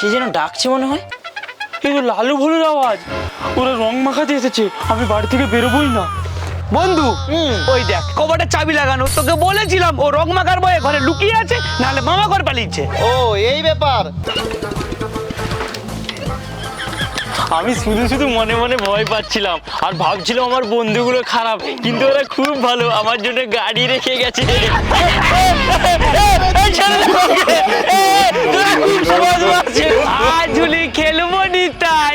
কে যেন ডাকছে মনে হয়? এই তো লালু ভুলুর আওয়াজ ওরা রং মাখাতে এসেছে আমি বাড়ি থেকে বেরোবই না। বন্ধু ওই দেখ কবাটা চাবি লাগানো তোকে বলেছিলাম ও রং মাখার বয়ে ঘরে লুকিয়ে আছে নাহলে মামা ঘর পালিয়েছে। ও এই ব্যাপার। আমি শুধু শুধু মনে মনে ভয় পাচ্ছিলাম। আর ভাবছিলাম আমার বন্ধুগুলো খারাপ কিন্তু ওরা খুব ভালো আমার জন্য গাড়ি রেখে গেছে। ঝুলি খেলব নি তাই।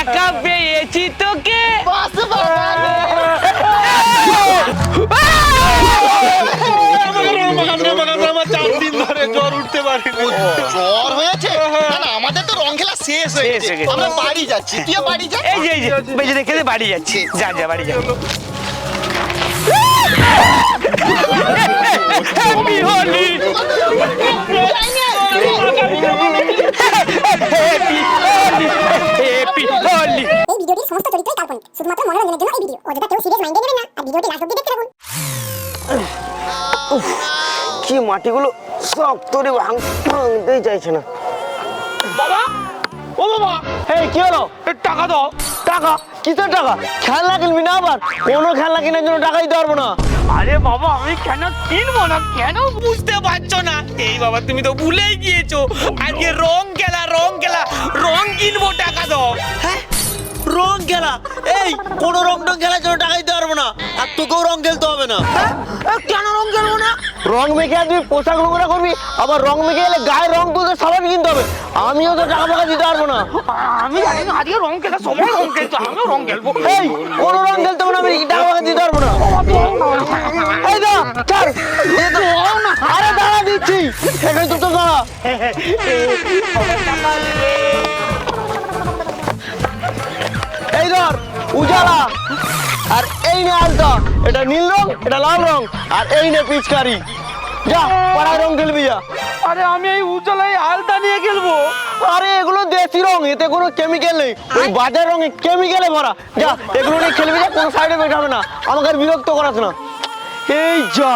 একা পেয়েছি তোকে। বাস বাগানে জ্বর হয়েছে? আমাদের তো রং খেলা শেষ হয়ে হয়ে গেছে। আমরা বাড়ি যাচ্ছি। তুইও বাড়ি যা। এই যে এই যে বেঁচে দেখে দে, বাড়ি যাচ্ছি। যা যা বাড়ি যা। হ্যাপি হোলি হ্যাপি হোলি এই ভিডিওটির সমস্ত চরিত্রই কাল্পনিক। শুধুমাত্র মনোরঞ্জনের জন্য এই ভিডিও অযথা কেউ সিরিয়াস মাইন্ডে নেবেন না আর ভিডিওটি লাস্ট অব্দি দেখতে থাকুন। কি মাটিগুলো শক্ত রে ভাঙ ভাঙতেই চাইছে না। বাবা! ও বাবা! এই কি হলো? টাকা দাও। টাকা? কিসের টাকা? খেলনা কিনবি না আবার? কোনো খেলনা কেনার জন্য টাকা দিতে পারব না। আরে বাবা আমি কেন কিনবো না? কেন বুঝতে পারছ না? এই বাবা তুমি তো ভুলেই গিয়েছো। আজকে রং খেলা রং খেলা। রং কিনবো টাকা দাও। হ্যাঁ? রং খেলা? এই কোনো রং টং খেলার জন্য টাকা দিতে পারব না। আর তোকেও রং খেলতে হবে না। কেন রং খেলব না? রং মেখে আর তুই পোশাক নোংরা করবি আবার রং মেখে এলে গায়ে রং তুলতে সাবান কিনতে হবে। আমিও তো টাকা ফাকা দিতে পারব না। আমি জানি না আজকে রং সবাই রং খেলছে আমিও রং খেলব। এই কোনো রং খেলতে হবে না আমি টাকা ফাকা দিতে পারব না। এই দা ছাড়। এ তো আরে দাঁড়া দিচ্ছি। এখানে তো তো দাঁড়া। এই ধর উজালা। আর এই নে আলতা এটা নীল রং এটা লাল রং আর এই নে পিচকারি। যা পাড়ায় রং খেলবি যা। আরে আমি এই উজ্জ্বলাই আলতা নিয়ে খেলব। আরে এগুলো দেশি রং এতে কোনো কেমিক্যাল নেই। ওই বাজার রঙে কেমিক্যালে ভরা। যা এগুলো নিয়ে খেলবি যা কোনো সাইড এফেক্ট হবে না। আমাকে আর বিরক্ত করাস না। এই যা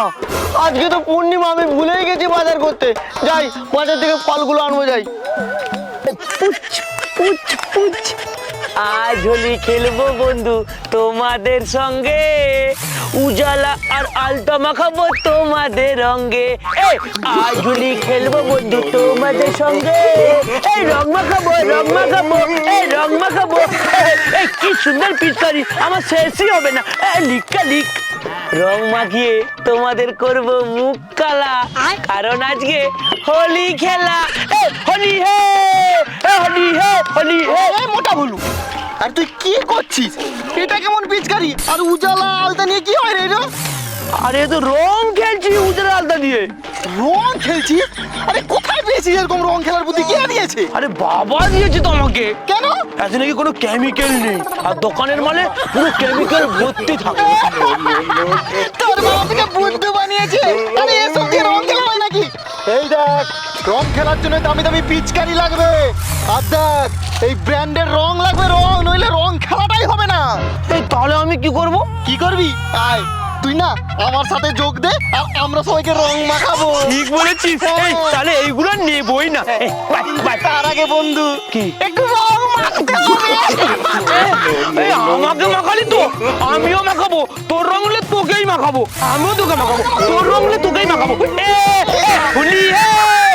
আজকে তো পূর্ণিমা আমি ভুলেই গেছি বাজার করতে। যাই বাজার থেকে ফলগুলো আনব যাই। আজ হোলি খেলব বন্ধু তোমাদের সঙ্গে। উজালা আর আলতা মাখাবো তোমাদের এই, আজ হোলি খেলব বন্ধু তোমাদের সঙ্গে। এই রং মাখাবো রং মাখাবো এই রং মাখাবো। এই, কি সুন্দর পিচকারি আমার শেষই হবে না। লিকা লিক রং মাখিয়ে তোমাদের করব মুখ কালা। কারণ আজকে হোলি খেলা। হোলি হে এই, হে হোলি হে। এই মোটা বলু আর তুই কি করছিস? এটা কেমন পিচকারি? আর উজালা আলতা নিয়ে কি হয় রে এটা আরে তো রং খেলছি উজরা আলতা দিয়ে রং খেলছিস আরে কোথায় পেয়েছিস এরকম রং খেলার বুদ্ধি? কে দিয়েছে? আরে বাবা দিয়েছে তো আমাকে। কেন? এতে নাকি কোনো কেমিক্যাল নেই। আর দোকানের মালে পুরো কেমিক্যাল ভর্তি থাকে। তোর বাবা থেকে বুদ্ধ বানিয়েছে। আরে এসব দিয়ে রং খেলা হয় নাকি? এই দেখ। রং খেলার জন্য দামি দামি পিচকারি লাগবে। আর দেখ এই ব্র্যান্ডের রং লাগবে রং নইলে রং খেলাটাই হবে না। এই তাহলে আমি কি করব? কি করবি? আয় তুই না আমার সাথে যোগ দে আর আমরা সবাইকে রং মাখাবো। ঠিক বলেছিস। এই তাহলে এইগুলো নেবই না। বাই। তার আগে বন্ধু কি? একটু রং মাখতে হবে। আমাকে মাখালি তো? আমিও মাখাবো। তোর রং হলে তোকেই মাখাবো। আমিও তোকে মাখাবো। তোর রং হলে তোকেই মাখাবো। এ, হুলি এ, হুলি হে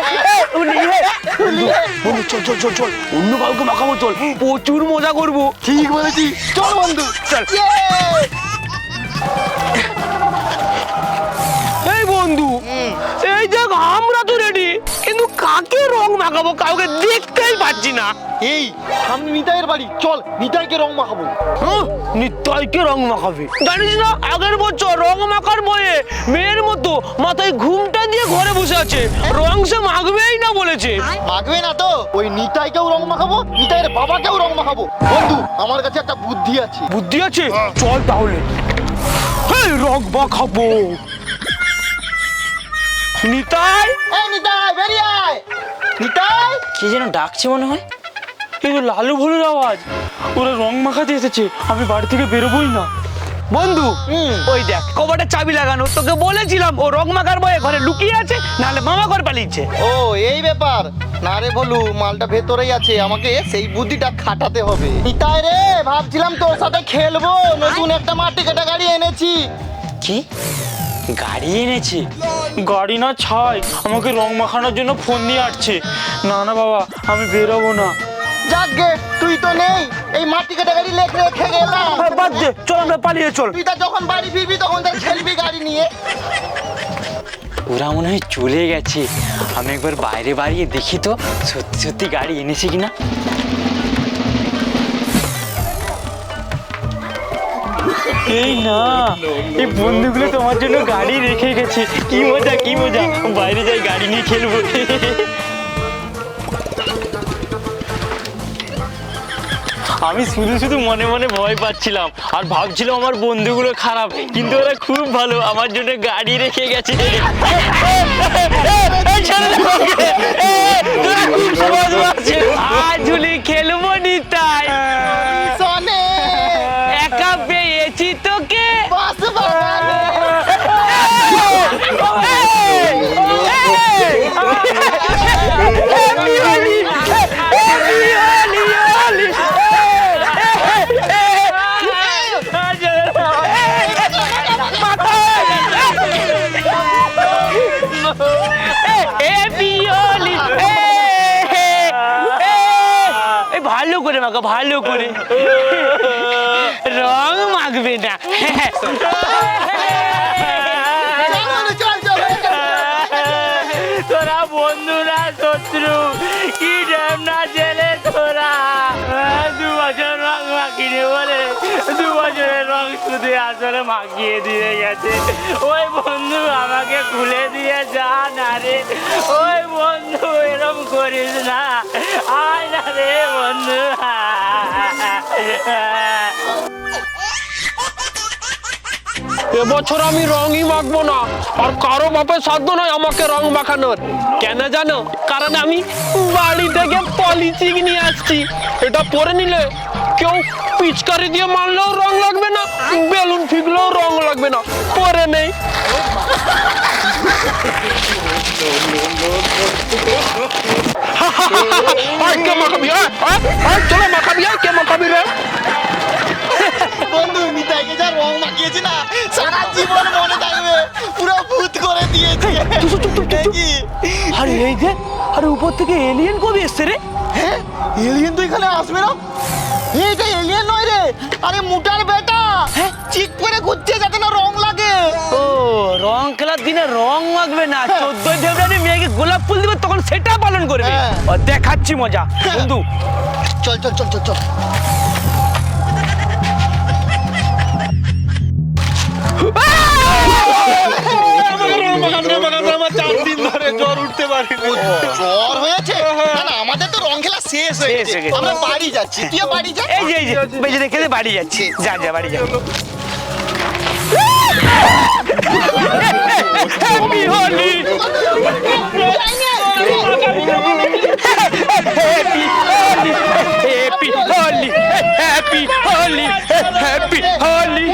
বন্ধু, বন্ধু চল চল চল চল। অন্য কাউকে মাখাবো চল। প্রচুর মজা করব। ঠিক বলেছিস। চল বন্ধু। চল। এই বন্ধু এই দেখ আমরা মাখাবো কাউকে দেখতেই পাচ্ছি না। এই সামনে নিতাইয়ের বাড়ি। চল নিতাইকে রং মাখাবো। নিতাইকে রং মাখাবে। জানিস না আগের বছর রং মাখার বয়ে মেয়ের মতো মাথায় ঘুমটা দিয়ে ঘরে বসে আছে। রং সে মাখবেই না বলেছে। মাখবে না তো। ওই নিতাইকেও রং মাখাবো নিতাইয়ের বাবাকেও রং মাখাবো। বন্ধু আমার কাছে একটা বুদ্ধি আছে। বুদ্ধি আছে? চল তাহলে। রং মাখাবো। নিতাই? এই নিতাই বেরিয়ে আয়। নিতাই? কে যেন ডাকছে মনে হয়? এই তো লালু ভুলুর আওয়াজ ওরা রং মাখাতে এসেছে আমি বাড়ি থেকে বেরোবই না। বন্ধু ওই দেখ কবাটা চাবি লাগানো তোকে বলেছিলাম ও রং মাখার বয়ে ঘরে লুকিয়ে আছে নাহলে মামা ঘর পালিয়েছে। ও এই ব্যাপার। না রে বলু মালটা ভেতরেই আছে আমাকে সেই বুদ্ধিটা খাটাতে হবে। তাই রে ভাবছিলাম তোর সাথে খেলব নতুন একটা মাটি কাটা গাড়ি এনেছি। কি? গাড়ি এনেছি? গাড়ি না ছাই আমাকে রং মাখানোর জন্য ফোন দিয়ে আসছে। না না বাবা আমি বেরোবো না। যাকগে তুই তো নেই। এই মাটি কাটা গাড়ি লেখ রেখে গেলাম। বাদ দে চল আমরা পালিয়ে চল। তুই তা যখন বাড়ি ফিরবি তখন তার খেলবি গাড়ি নিয়ে। ওরা মনে হয় চলে গেছে। আমি একবার বাইরে বাড়িয়ে দেখি তো সত্যি সত্যি গাড়ি এনেছে কিনা। এই না এই বন্ধুগুলো তোমার জন্য গাড়ি রেখে গেছে কি মজা কি মজা বাইরে যাই গাড়ি নিয়ে খেলব আমি শুধু শুধু মনে মনে ভয় পাচ্ছিলাম আর ভাবছিলাম আমার বন্ধুগুলো খারাপ কিন্তু ওরা খুব ভালো আমার জন্য গাড়ি রেখে গেছে এই ছেড়ে ভালো করে মাখো ভালো করে। রং মাখবে না। তোরা বন্ধুরা শত্রু কি না ছেলে দু বছরের রং শুধু আসলে মাখিয়ে দিয়ে গেছে। ওই বন্ধু আমাকে খুলে দিয়ে যা না রে। ওই বন্ধু, এরম করিস না। আয় না রে বন্ধু। এবছর আমি রঙই মাখবো না, আর কারও বাপের সাধ্য নয় আমাকে রং মাখানোর। কেন জানো? কারণ আমি বাড়ি থেকে পলিচিক নিয়ে আসছি। এটা পরে নিলে কেউ পিচকারি দিয়ে মারলেও রং লাগবে না বেলুন ফিকলেও রং লাগবে না পরে নেই। কে মাখাবি চলো মাখাবি কে মাখাবি রে? বন্ধু নিতাইকে যা রং মাখিয়েছি না সারা জীবন মনে থাকবে পুরো ভূত করে দিয়েছে। কি আরে এই যে আরে উপর থেকে এলিয়েন কবে এসছে রে? হ্যাঁ এলিয়েন তো এখানে আসবে না? এইটা এলিয়েন নয় রে। আরে মুটার বেটা। চিক করে ঘুরছে যাতে না রং লাগে। ও রং খেলার দিনে রং মাখবে না। চোদ্দই ফেব্রুয়ারি মেয়েকে গোলাপ ফুল দিবে তখন সেটা পালন করবে। হ্যাঁ। দেখাচ্ছি মজা। বন্ধু। চল চল চল চল চল। শেষ হয়ে গেছে। আমরা বাড়ি যাচ্ছি। তুই বাড়ি যা। এই যে এই যে বেজে রেখে দে বাড়ি যাচ্ছি। যা যা বাড়ি যা। Happy Holi happy Holi happy Holi happy Holi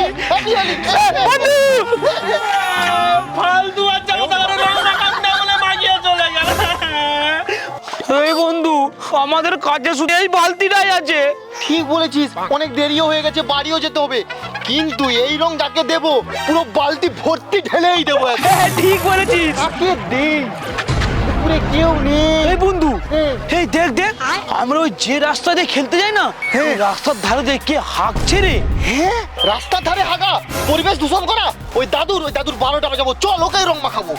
আমাদের কাছে শুধু এই বালতিটাই আছে। ঠিক বলেছিস অনেক দেরিও হয়ে গেছে বাড়িও যেতে হবে। কিন্তু এই রং যাকে দেব পুরো বালতি ভর্তি ঢেলেই দেবো একদম। হ্যাঁ ঠিক বলেছিস। কাকে দেই? পুরে কেউ নেই। এই বন্ধু হুম। এই দেখ দেখ। আমরা ওই যে রাস্তা দিয়ে খেলতে যাই না ওই রাস্তার ধারে দেখ কে হাঁকছে রে? হ্যাঁ রাস্তার ধারে হাগা পরিবেশ দূষণ করা। ওই দাদুর ওই দাদুর বারোটা বাজাবো। চল ওকে রং মাখাবো।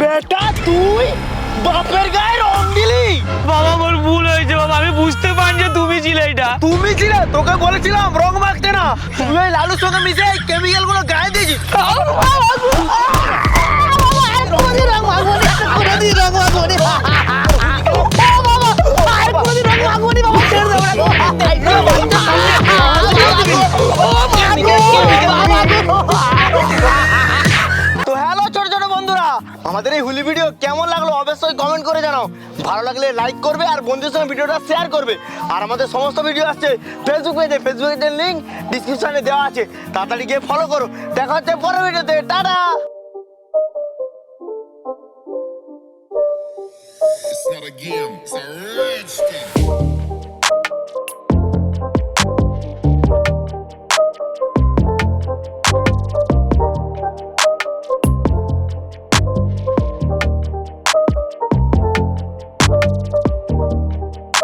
বেটা তুই বাপের গায়ে রং দিলি? বাবা মোর ভুল হয়েছে বাবা আমি বুঝতে পারি যে তুমি ছিলে এটা। তুমি ছিলে? তোকে বলেছিলাম রং মাখতে না। তুই ওই লালুর সঙ্গে মিশে কেমিক্যালগুলো গায়ে দিয়েছিস। তো হ্যালো ছোট ছোট লাগল লাইক করবে আর বন্ধুদের সঙ্গে ভিডিওটা শেয়ার করবে। আর আমাদের সমস্ত ভিডিও আসছে ফেসবুক পেজে ফেসবুকের লিঙ্ক ডিসক্রিপশনে দেওয়া আছে। তাড়াতাড়ি গিয়ে ফলো করো। দেখা হচ্ছে পরের ভিডিওতে tata! It's not a game, it's a rich thing.